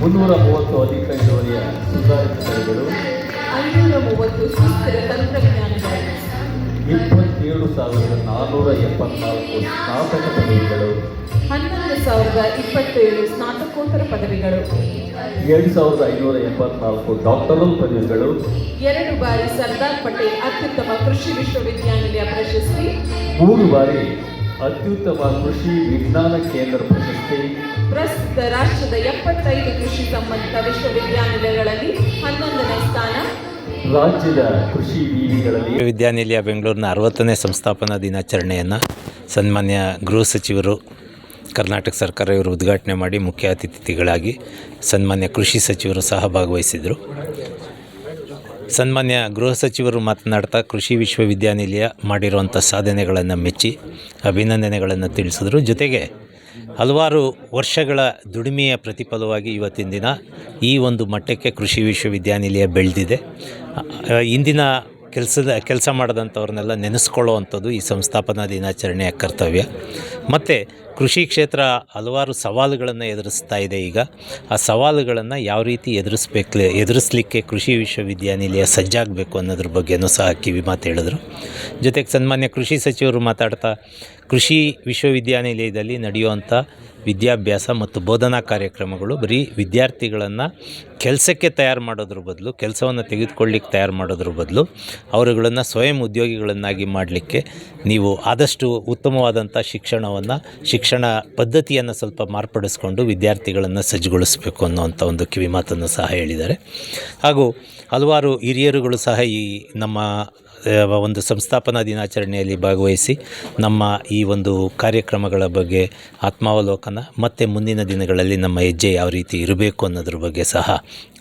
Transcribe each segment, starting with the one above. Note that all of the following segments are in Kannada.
ಮುನ್ನೂರ ಮೂವತ್ತು ಅಧಿಕ ಇಳುವರಿಯ ಸುಧಾರಿತ ತಳಿಗಳು ಐನೂರ ಮೂವತ್ತು ಸುಸ್ಥಿರ ತಂತ್ರಜ್ಞಾನಗಳು. ಇಪ್ಪತ್ತೇಳು ಸಾವಿರದ ನಾನ್ನೂರ ಎಪ್ಪತ್ನಾಲ್ಕು ಸ್ನಾತಕ ಪದವಿಗಳು. ಹನ್ನೊಂದು ಸಾವಿರದ ಇಪ್ಪತ್ತೇಳು ಸ್ನಾತಕೋತ್ತರ ಪದವಿಗಳು. ಎರಡು ಸಾವಿರದ ಐನೂರ ಎಪ್ಪತ್ನಾಲ್ಕು ಡಾಕ್ಟರಲ್ ಪದವಿಗಳು. ಎರಡು ಬಾರಿ ಸರ್ದಾರ್ ಪಟೇಲ್ ಅತ್ಯುತ್ತಮ ಕೃಷಿ ವಿಶ್ವವಿದ್ಯಾನಿಲಯ ಪ್ರಶಸ್ತಿ. ಮೂರು ಬಾರಿ ಅತ್ಯುತ್ತಮ ಕೃಷಿ ವಿಜ್ಞಾನ ಕೇಂದ್ರ ಪ್ರಶಸ್ತಿ. ರಾಷ್ಟ್ರದ ಎಪ್ಪತ್ತೈದು ಕೃಷಿ ಸಂಬಂಧಿತ ವಿಶ್ವವಿದ್ಯಾನಿಲಯಗಳಲ್ಲಿ ಹನ್ನೊಂದನೇ ಸ್ಥಾನ. ರಾಜ್ಯದ ಕೃಷಿ ವಿವಿಗಳಲ್ಲಿ ವಿಶ್ವವಿದ್ಯಾನಿಲಯ ಬೆಂಗಳೂರಿನ ಅರವತ್ತನೇ ಸಂಸ್ಥಾಪನಾ ದಿನಾಚರಣೆಯನ್ನು ಸನ್ಮಾನ್ಯ ಗೃಹ ಸಚಿವರು ಕರ್ನಾಟಕ ಸರ್ಕಾರ ಇವರು ಉದ್ಘಾಟನೆ ಮಾಡಿ ಮುಖ್ಯ ಅತಿಥಿಗಳಾಗಿ ಸನ್ಮಾನ್ಯ ಕೃಷಿ ಸಚಿವರು ಸಹ ಭಾಗವಹಿಸಿದರು. ಸನ್ಮಾನ್ಯ ಗೃಹ ಸಚಿವರು ಮಾತನಾಡ್ತಾ ಕೃಷಿ ವಿಶ್ವವಿದ್ಯಾನಿಲಯ ಮಾಡಿರುವಂಥ ಸಾಧನೆಗಳನ್ನು ಮೆಚ್ಚಿ ಅಭಿನಂದನೆಗಳನ್ನು ತಿಳಿಸಿದರು. ಜೊತೆಗೆ ಹಲವಾರು ವರ್ಷಗಳ ದುಡಿಮೆಯ ಪ್ರತಿಫಲವಾಗಿ ಇವತ್ತಿನ ದಿನ ಈ ಒಂದು ಮಟ್ಟಕ್ಕೆ ಕೃಷಿ ವಿಶ್ವವಿದ್ಯಾನಿಲಯ ಬೆಳೆದಿದೆ. ಇಂದಿನ ಕೆಲಸದ, ಕೆಲಸ ಮಾಡಿದಂಥವ್ರನ್ನೆಲ್ಲ ನೆನೆಸ್ಕೊಳ್ಳುವಂಥದ್ದು ಈ ಸಂಸ್ಥಾಪನಾ ದಿನಾಚರಣೆಯ ಕರ್ತವ್ಯ. ಮತ್ತು ಕೃಷಿ ಕ್ಷೇತ್ರ ಹಲವಾರು ಸವಾಲುಗಳನ್ನು ಎದುರಿಸ್ತಾ ಇದೆ ಈಗ. ಆ ಸವಾಲುಗಳನ್ನು ಯಾವ ರೀತಿ ಎದುರಿಸ್ಬೇಕು ಎದುರಿಸಲಿಕ್ಕೆ ಕೃಷಿ ವಿಶ್ವವಿದ್ಯಾನಿಲಯ ಸಜ್ಜಾಗಬೇಕು ಅನ್ನೋದ್ರ ಬಗ್ಗೆನೂ ಸಹ ಕಿವಿ ಮಾತು ಹೇಳಿದ್ರು. ಜೊತೆಗೆ ಸನ್ಮಾನ್ಯ ಕೃಷಿ ಸಚಿವರು ಮಾತಾಡ್ತಾ, ಕೃಷಿ ವಿಶ್ವವಿದ್ಯಾನಿಲಯದಲ್ಲಿ ನಡೆಯುವಂಥ ವಿದ್ಯಾಭ್ಯಾಸ ಮತ್ತು ಬೋಧನಾ ಕಾರ್ಯಕ್ರಮಗಳು ಬರೀ ವಿದ್ಯಾರ್ಥಿಗಳನ್ನು ಕೆಲಸಕ್ಕೆ ತಯಾರು ಮಾಡೋದ್ರ ಬದಲು, ಕೆಲಸವನ್ನು ತೆಗೆದುಕೊಳ್ಳಿಕ್ಕೆ ತಯಾರು ಮಾಡೋದ್ರ ಬದಲು ಅವರುಗಳನ್ನು ಸ್ವಯಂ ಉದ್ಯೋಗಿಗಳನ್ನಾಗಿ ಮಾಡಲಿಕ್ಕೆ ನೀವು ಆದಷ್ಟು ಉತ್ತಮವಾದಂಥ ಶಿಕ್ಷಣವನ್ನು ಶಿಕ್ಷಣ ಪದ್ಧತಿಯನ್ನು ಸ್ವಲ್ಪ ಮಾರ್ಪಡಿಸ್ಕೊಂಡು ವಿದ್ಯಾರ್ಥಿಗಳನ್ನು ಸಜ್ಜುಗೊಳಿಸಬೇಕು ಅನ್ನೋವಂಥ ಒಂದು ಕಿವಿಮಾತನ್ನು ಸಹ ಹೇಳಿದ್ದಾರೆ. ಹಾಗೂ ಹಲವಾರು ಹಿರಿಯರುಗಳು ಸಹ ಈ ನಮ್ಮ ಒಂದು ಸಂಸ್ಥಾಪನಾ ದಿನಾಚರಣೆಯಲ್ಲಿ ಭಾಗವಹಿಸಿ ನಮ್ಮ ಈ ಒಂದು ಕಾರ್ಯಕ್ರಮಗಳ ಬಗ್ಗೆ ಆತ್ಮಾವಲೋಕನ, ಮತ್ತು ಮುಂದಿನ ದಿನಗಳಲ್ಲಿ ನಮ್ಮ ಹೆಜ್ಜೆ ಯಾವ ರೀತಿ ಇರಬೇಕು ಅನ್ನೋದ್ರ ಬಗ್ಗೆ ಸಹ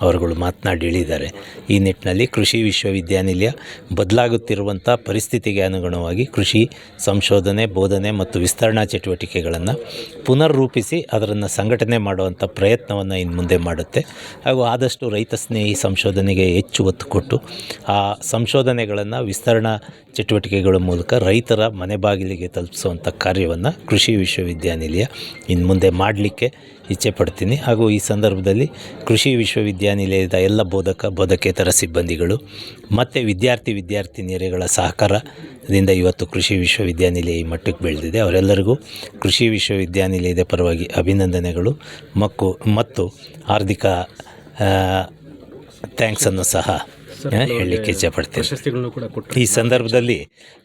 ಅವರುಗಳು ಮಾತನಾಡಿ ಹೇಳಿದ್ದಾರೆ. ಈ ನಿಟ್ಟಿನಲ್ಲಿ ಕೃಷಿ ವಿಶ್ವವಿದ್ಯಾನಿಲಯ ಬದಲಾಗುತ್ತಿರುವಂಥ ಪರಿಸ್ಥಿತಿಗೆ ಅನುಗುಣವಾಗಿ ಕೃಷಿ ಸಂಶೋಧನೆ, ಬೋಧನೆ ಮತ್ತು ವಿಸ್ತರಣಾ ಚಟುವಟಿಕೆಗಳನ್ನು ಪುನರ್ರೂಪಿಸಿ ಅದರನ್ನು ಸಂಘಟನೆ ಮಾಡುವಂಥ ಪ್ರಯತ್ನವನ್ನು ಇನ್ನು ಮುಂದೆ ಮಾಡುತ್ತೆ. ಹಾಗೂ ಆದಷ್ಟು ರೈತ ಸ್ನೇಹಿ ಸಂಶೋಧನೆಗೆ ಹೆಚ್ಚು ಒತ್ತು ಕೊಟ್ಟು ಆ ಸಂಶೋಧನೆಗಳನ್ನು ವಿಸ್ತರಣಾ ಚಟುವಟಿಕೆಗಳ ಮೂಲಕ ರೈತರ ಮನೆ ಬಾಗಿಲಿಗೆ ತಲುಪಿಸುವಂಥ ಕಾರ್ಯವನ್ನು ಕೃಷಿ ವಿಶ್ವವಿದ್ಯಾನಿಲಯ ಇನ್ನು ಮುಂದೆ ಮಾಡಲಿಕ್ಕೆ ಇಚ್ಛೆ ಪಡ್ತೀನಿ. ಹಾಗೂ ಈ ಸಂದರ್ಭದಲ್ಲಿ ಕೃಷಿ ವಿಶ್ವವಿದ್ಯಾನಿಲಯದ ಎಲ್ಲ ಬೋಧಕ, ಬೋಧಕೇತರ ಸಿಬ್ಬಂದಿಗಳು, ಮತ್ತು ವಿದ್ಯಾರ್ಥಿ ವಿದ್ಯಾರ್ಥಿನಿಯರುಗಳ ಸಹಕಾರದಿಂದ ಇವತ್ತು ಕೃಷಿ ವಿಶ್ವವಿದ್ಯಾನಿಲಯ ಈ ಮಟ್ಟಕ್ಕೆ ಬೆಳೆದಿದೆ. ಅವರೆಲ್ಲರಿಗೂ ಕೃಷಿ ವಿಶ್ವವಿದ್ಯಾನಿಲಯದ ಪರವಾಗಿ ಅಭಿನಂದನೆಗಳು. ಮಕ್ಕು, ಮತ್ತು ಹಾರ್ದಿಕ ಥ್ಯಾಂಕ್ಸನ್ನು ಸಹ ಹೇಳಲಿಕ್ಕೆ ಇಚ್ಛೆಪಡ್ತೀನಿ ಈ ಸಂದರ್ಭದಲ್ಲಿ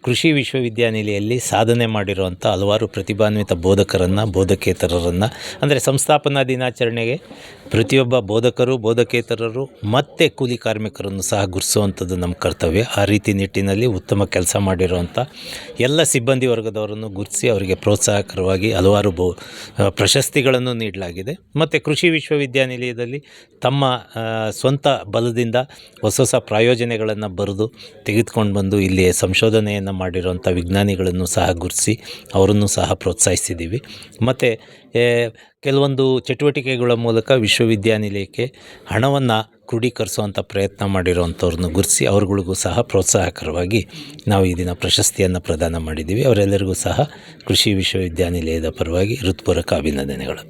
ಕೃಷಿ ವಿಶ್ವವಿದ್ಯಾನಿಲಯಲ್ಲಿ ಸಾಧನೆ ಮಾಡಿರುವಂಥ ಹಲವಾರು ಪ್ರತಿಭಾನ್ವಿತ ಬೋಧಕರನ್ನು ಬೋಧಕೇತರರನ್ನು ಅಂದರೆ ಸಂಸ್ಥಾಪನಾ ದಿನಾಚರಣೆಗೆ ಪ್ರತಿಯೊಬ್ಬ ಬೋಧಕರು ಬೋಧಕೇತರರು ಮತ್ತು ಕೂಲಿ ಕಾರ್ಮಿಕರನ್ನು ಸಹ ಗುರುಸುವಂಥದ್ದು ನಮ್ಮ ಕರ್ತವ್ಯ. ಆ ರೀತಿ ನಿಟ್ಟಿನಲ್ಲಿ ಉತ್ತಮ ಕೆಲಸ ಮಾಡಿರುವಂಥ ಎಲ್ಲ ಸಿಬ್ಬಂದಿ ವರ್ಗದವರನ್ನು ಗುರುತಿಸಿ ಅವರಿಗೆ ಪ್ರೋತ್ಸಾಹಕರವಾಗಿ ಹಲವಾರು ಬೋ ಪ್ರಶಸ್ತಿಗಳನ್ನು ನೀಡಲಾಗಿದೆ. ಮತ್ತು ಕೃಷಿ ವಿಶ್ವವಿದ್ಯಾನಿಲಯದಲ್ಲಿ ತಮ್ಮ ಸ್ವಂತ ಬಲದಿಂದ ಹೊಸ ಹೊಸ ಪ್ರಾಯೋಜನೆಗಳನ್ನು ಬರೆದು ತೆಗೆದುಕೊಂಡು ಬಂದು ಇಲ್ಲಿ ಸಂಶೋಧನೆಯನ್ನು ಮಾಡಿರುವಂಥ ವಿಜ್ಞಾನಿಗಳನ್ನು ಸಹ ಗುರುತಿಸಿ ಅವರನ್ನು ಸಹ ಪ್ರೋತ್ಸಾಹಿಸಿದ್ದೀವಿ. ಮತ್ತು ಕೆಲವೊಂದು ಚಟುವಟಿಕೆಗಳ ಮೂಲಕ ವಿಶ್ವವಿದ್ಯಾನಿಲಯಕ್ಕೆ ಹಣವನ್ನು ಕ್ರೋಢೀಕರಿಸುವಂಥ ಪ್ರಯತ್ನ ಮಾಡಿರುವಂಥವ್ರನ್ನ ಗುರುತಿಸಿ ಅವ್ರಗಳಿಗೂ ಸಹ ಪ್ರೋತ್ಸಾಹಕರವಾಗಿ ನಾವು ಈ ದಿನ ಪ್ರಶಸ್ತಿಯನ್ನು ಪ್ರದಾನ ಮಾಡಿದ್ದೀವಿ. ಅವರೆಲ್ಲರಿಗೂ ಸಹ ಕೃಷಿ ವಿಶ್ವವಿದ್ಯಾನಿಲಯದ ಪರವಾಗಿ ಹೃತ್ಪೂರ್ವಕ ಅಭಿನಂದನೆಗಳು.